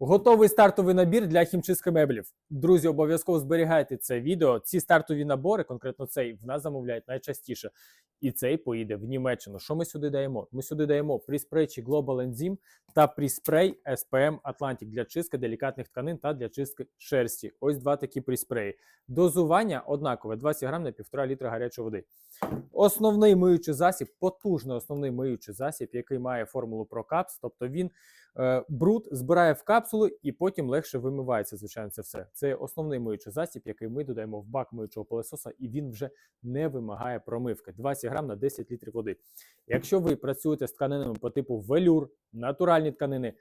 Готовий стартовий набір для хімчистки меблів. Друзі, обов'язково зберігайте це відео. Ці стартові набори, конкретно цей, в нас замовляють найчастіше. І цей поїде в Німеччину. Що ми сюди даємо? Ми сюди даємо пріспрейчі Global Enzyme та пріспрей SPM Atlantic для чистки делікатних тканин та для чистки шерсті. Ось два такі пріспреї. Дозування однакове: 20 грам на 1,5 літра гарячої води. Основний миючий засіб, потужний основний миючий засіб, який має формулу ProCaps, тобто він е, бруд збирає в капсулу і потім легше вимивається. Звичайно, це все. Це основний миючий засіб, який ми додаємо в бак миючого пилососа, і він вже не вимагає промивки. 20 грам на 10 літрів води. Якщо ви працюєте з тканинами по типу велюр, натуральні тканини.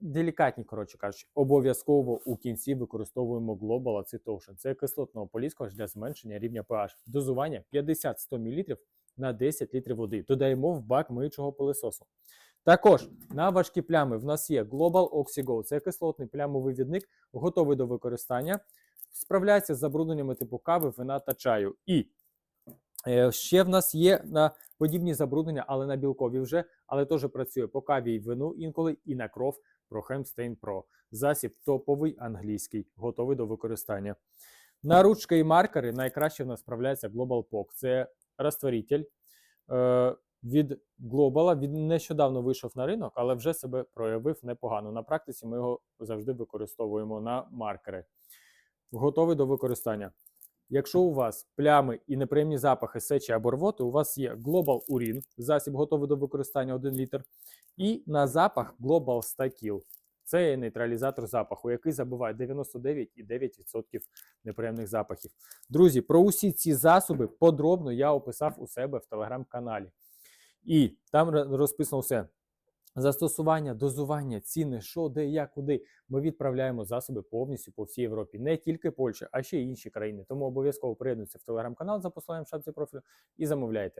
Делікатні, коротше кажучи, обов'язково у кінці використовуємо Global Acid Це кислотного поліскувач для зменшення рівня pH. Дозування 50-100 мл на 10 літрів води. Додаємо в бак миючого пилососу. Також на важкі плями в нас є Global OxyGo. Це кислотний плямовий відник, готовий до використання. Справляється з забрудненнями типу кави, вина та чаю. І ще в нас є на подібні забруднення, але на білкові вже, але теж працює по каві і вину інколи і на кров ProChemstain Pro. Засіб топовий англійський, готовий до використання. На ручки і маркери найкраще в нас справляється Global POC. Це розтворитель е, від Global. Він нещодавно вийшов на ринок, але вже себе проявив непогано. На практиці ми його завжди використовуємо на маркери. Готовий до використання. Якщо у вас плями і неприємні запахи сечі або рвоти, у вас є Global Urin, засіб готовий до використання 1 літр. І на запах Global Stакіл. Це є нейтралізатор запаху, який забиває 99,9% неприємних запахів. Друзі, про усі ці засоби подробно я описав у себе в телеграм-каналі. І там розписано все. Застосування, дозування, ціни, що, де, як, куди. Ми відправляємо засоби повністю по всій Європі, не тільки Польща, а ще й інші країни. Тому обов'язково приєднуйтесь в телеграм-канал за посиланням в шапці профілю і замовляйте.